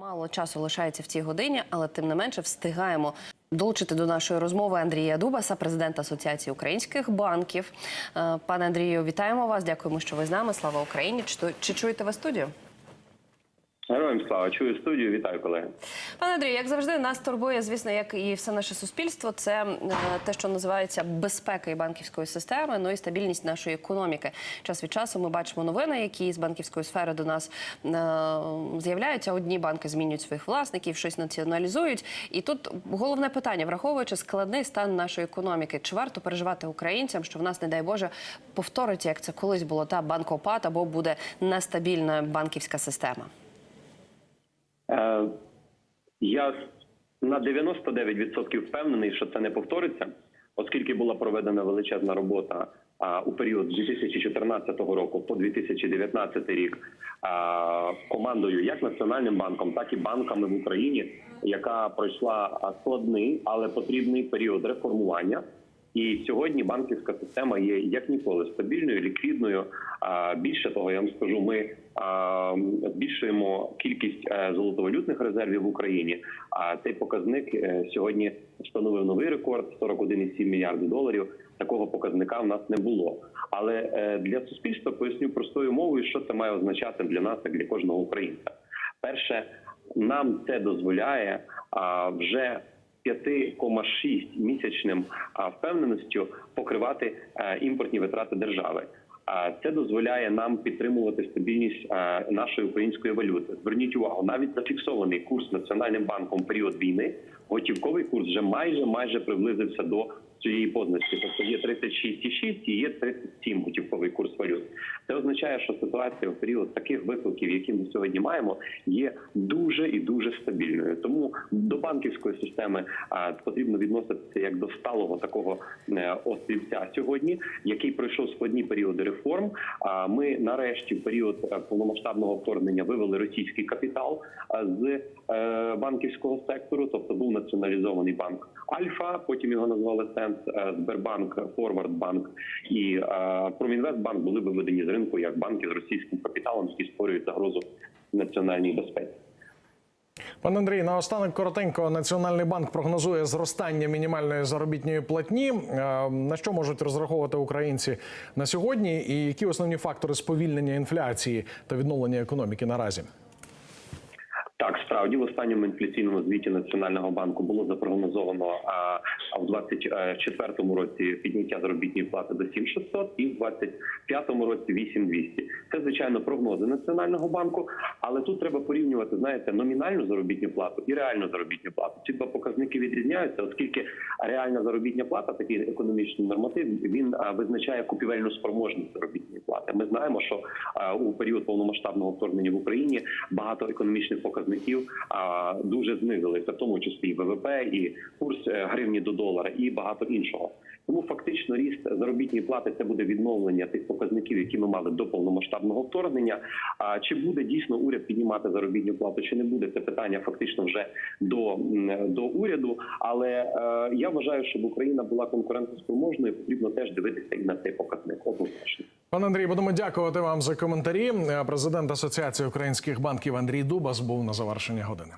Мало часу лишається в цій годині, але тим не менше встигаємо долучити до нашої розмови Андрія Дубаса, президента Асоціації українських банків. Е, Пане Андрію, вітаємо вас. Дякуємо, що ви з нами. Слава Україні! Чи, чи чуєте ви студію? Героям слава, чую студію. Вітаю, колеги. Пане Андрію, як завжди, нас турбує, звісно, як і все наше суспільство. Це е, те, що називається безпека банківської системи, ну і стабільність нашої економіки. Час від часу ми бачимо новини, які з банківської сфери до нас е, з'являються. Одні банки змінюють своїх власників, щось націоналізують. І тут головне питання, враховуючи складний стан нашої економіки, чи варто переживати українцям, що в нас, не дай Боже, повториться, як це колись було та банкопад або буде нестабільна банківська система. Е, я на 99% впевнений, що це не повториться, оскільки була проведена величезна робота у період з 2014 року по 2019 рік командою як Національним банком, так і банками в Україні, яка пройшла складний, але потрібний період реформування. І сьогодні банківська система є як ніколи стабільною, ліквідною. Більше того, я вам скажу, ми збільшуємо кількість е, золотовалютних резервів в Україні. А цей показник е, сьогодні встановив новий рекорд 41,7 мільярдів доларів. Такого показника в нас не було. Але е, для суспільства поясню простою мовою, що це має означати для нас, як для кожного українця. Перше, нам це дозволяє вже 5,6 місячним впевненістю покривати е, імпортні витрати держави. Це дозволяє нам підтримувати стабільність е, нашої української валюти. Зверніть увагу, навіть зафіксований курс національним банком період війни, готівковий курс вже майже майже приблизився до цієї позначки. Тобто є 36,6 і є 37 готівковий курс валют. Це означає, що ситуація в період таких викликів, які ми сьогодні маємо, є дуже і дуже стабільною. Тому до банківської системи потрібно відноситися як до сталого такого е, острівця сьогодні, який пройшов складні періоди реформ. А ми нарешті в період е, повномасштабного вторгнення вивели російський капітал з е, банківського сектору, тобто був націоналізований банк Альфа. Потім його назвали Сенс е, Сбербанк, Форвардбанк і е, Промінвестбанк були виведені з ринку як банки з російським капіталом, які створюють загрозу національній безпеці. Пане Андрій, наостанок коротенько Національний банк прогнозує зростання мінімальної заробітної платні. Е, На що можуть розраховувати українці на сьогодні, і які основні фактори сповільнення інфляції та відновлення економіки наразі? Так, справді в останньому інфляційному звіті Національного банку було запрогнозовано а, в 24-му році підняття заробітної плати до 7600 і в 25-му році 8200. Це звичайно прогнози Національного банку, але тут треба порівнювати, знаєте, номінальну заробітну плату і реальну заробітну плату. Ці два показники відрізняються, оскільки реальна заробітня плата, такий економічний норматив, він визначає купівельну спроможність заробітної плати. Ми знаємо, що у період повномасштабного вторгнення в Україні багато економічних показників а, дуже знизилися, в тому числі і ВВП, і курс е, гривні до долара, і багато іншого. Тому фактично ріст заробітної плати це буде відновлення тих показників, які ми мали до повномасштабного вторгнення. А чи буде дійсно уряд піднімати заробітну плату, чи не буде це питання фактично вже до, до уряду. Але е, я вважаю, щоб Україна була конкурентоспроможною, потрібно теж дивитися і на цей показник. Однозначно. Пане Андрій, будемо дякувати вам за коментарі. Президент Асоціації українських банків Андрій Дубас був на завершення години.